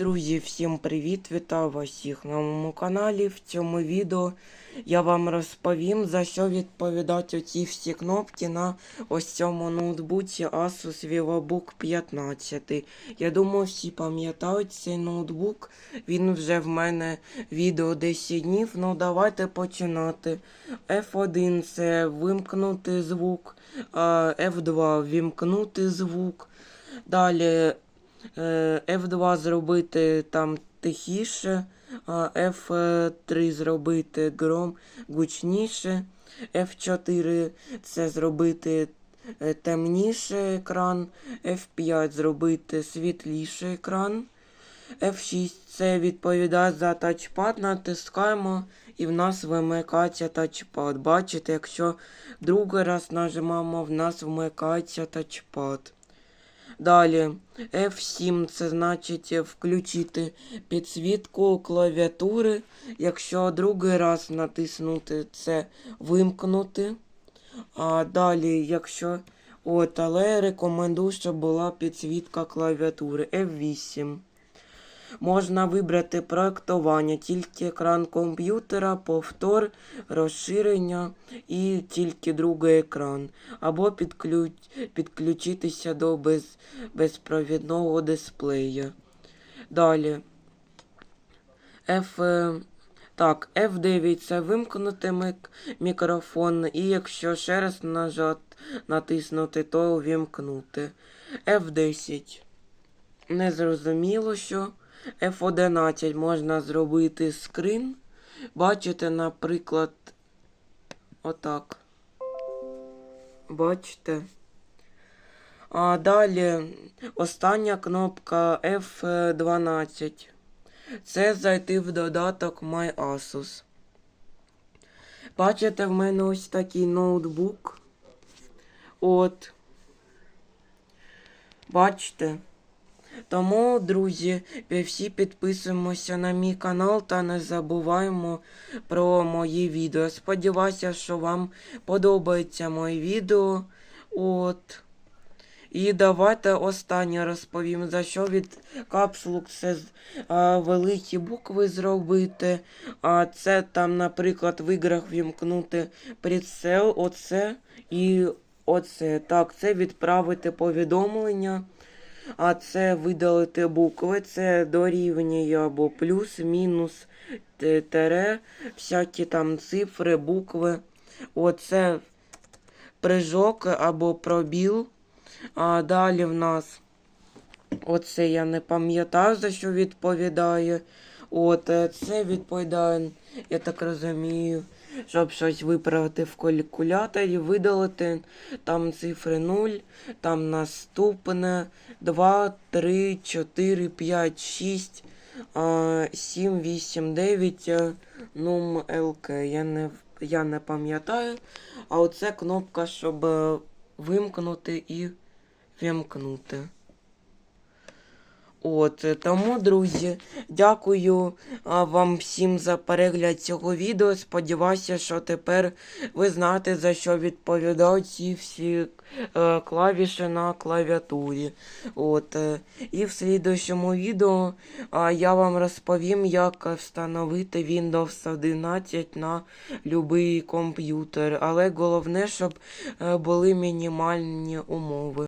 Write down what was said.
Друзі, всім привіт! Вітаю вас всіх на моєму каналі. В цьому відео я вам розповім, за що відповідають оці всі кнопки на ось цьому ноутбуці Asus VivoBook 15. Я думаю, всі пам'ятають цей ноутбук. Він вже в мене відео 10 днів. Ну давайте починати. F1 це вимкнути звук, F2 вімкнути звук. Далі F2 зробити там тихіше, а F3 зробити гром гучніше, F4 це зробити е, темніше екран, F5 зробити світліший екран. F6 це відповідає за тачпад, натискаємо і в нас вимикається тачпад. Бачите, якщо другий раз нажимаємо, в нас вмикається тачпад. Далі F7 це значить включити підсвітку клавіатури. Якщо другий раз натиснути, це вимкнути. А далі, якщо. От, але рекомендую, щоб була підсвітка клавіатури F8. Можна вибрати проектування, тільки екран комп'ютера, повтор, розширення і тільки другий екран. Або підключ... підключитися до без... безпровідного дисплея. Далі. F... е, Так, F9 це вимкнути мик... мікрофон, і якщо ще раз нажат... натиснути, то увімкнути. F10. Незрозуміло, що. F11 можна зробити скрин. Бачите, наприклад, отак. Бачите? А далі остання кнопка F12. Це зайти в додаток MyAsus. Бачите, в мене ось такий ноутбук. От. Бачите? Тому, друзі, всі підписуємося на мій канал та не забуваємо про мої відео. Сподіваюся, що вам подобається моє відео. От. І давайте останнє розповім, за що від капсулок це а, великі букви зробити. А це там, наприклад, в іграх вімкнути прицел, оце і оце. Так, це відправити повідомлення. А це видалити букви, це дорівнює або плюс, мінус, тере, всякі там цифри, букви. Оце прыжок або пробіл. А далі в нас оце я не пам'ятаю, за що відповідає. От е, це відповідає, я так розумію, щоб щось виправити в калькуляторі, видалити там цифри 0, там наступне 2, 3, 4, 5, 6, 7, 8, 9, е, нум ЛК. Я не, я не пам'ятаю. А оце кнопка, щоб е, вимкнути і вімкнути. От, е, тому, друзі, дякую вам всім за перегляд цього відео. Сподіваюся, що тепер ви знаєте, за що відповідають ці всі е, клавіші на клавіатурі. От, е, і в слідущому відео а, я вам розповім, як встановити Windows 11 на будь-який комп'ютер. Але головне, щоб е, були мінімальні умови.